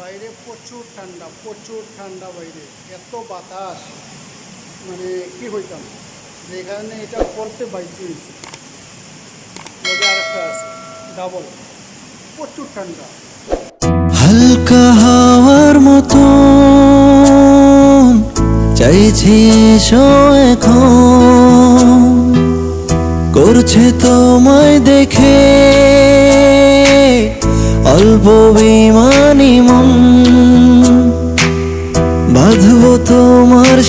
বাইরে প্রচুর ঠান্ডা প্রচুর ঠান্ডা বাইরে, এত বাতাস। মানে কি হইতাম? যেখানে এটা করতে বাইক হয়েছে আরেকটা ডাবল প্রচুর ঠান্ডা। হালকা হাওয়ার মতো চাইছি এখন। করছে তোমায় দেখে অল্প বিমানি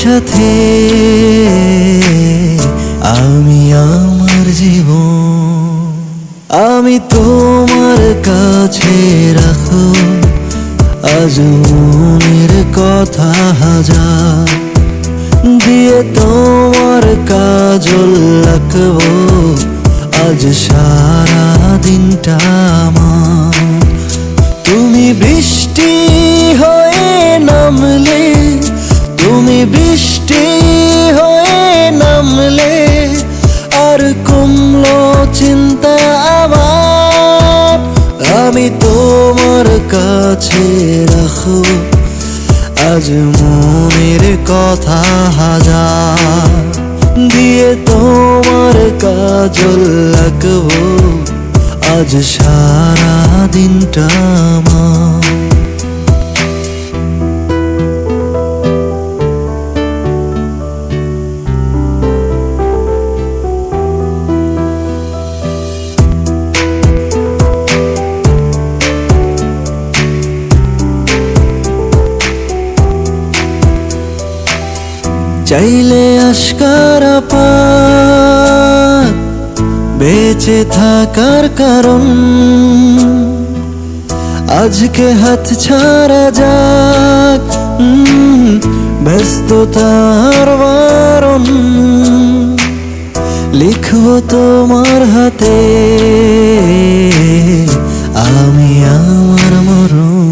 সাথে আমি আমার জীবন। আমি তোমার কাছে রাখো আজ মনের কথা হাজার। দিয়ে তোমার কাজল রাখব আজ সারা দিনটা আমার। তুমি বৃষ্টি বৃষ্টি হয়ে নামলে আর কমলো চিন্তা আবার আমি তোমার কাছে রাখো আজ মনের কথা হাজার। দিয়ে তোমার কাজল লাগবো আজ সারা দিনটা আমার। চাইলে আশকার পার বেঁচে থাকার কারণ। আজকে হাত ছাড়া যাক ব্যস্ততার বারণ। লিখব তোমার হাতে, আমি আমার মরণ।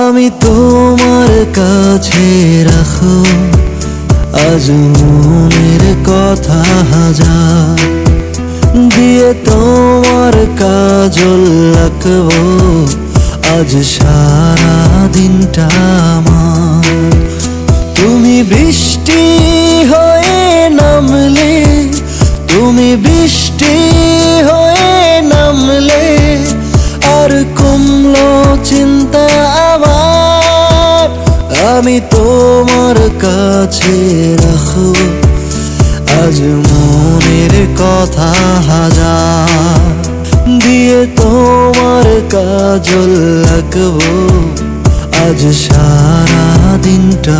আমি তোমার কাছে রাখো আজ মনের কথা হাজার। দিয়ে তোমার কাজল রাখব। আজ সারা দিনটা আমার। তুমি বৃষ্টি হয়ে নামলে, তুমি বৃষ্টি হয়ে নামলে, আর কমলো চিন্তা আবার আমি তোমার কাছে রাখো। আজ মনের কথা হাজার। দিয়ে তোমার কাজল লাগবো। আজ সারা দিনটা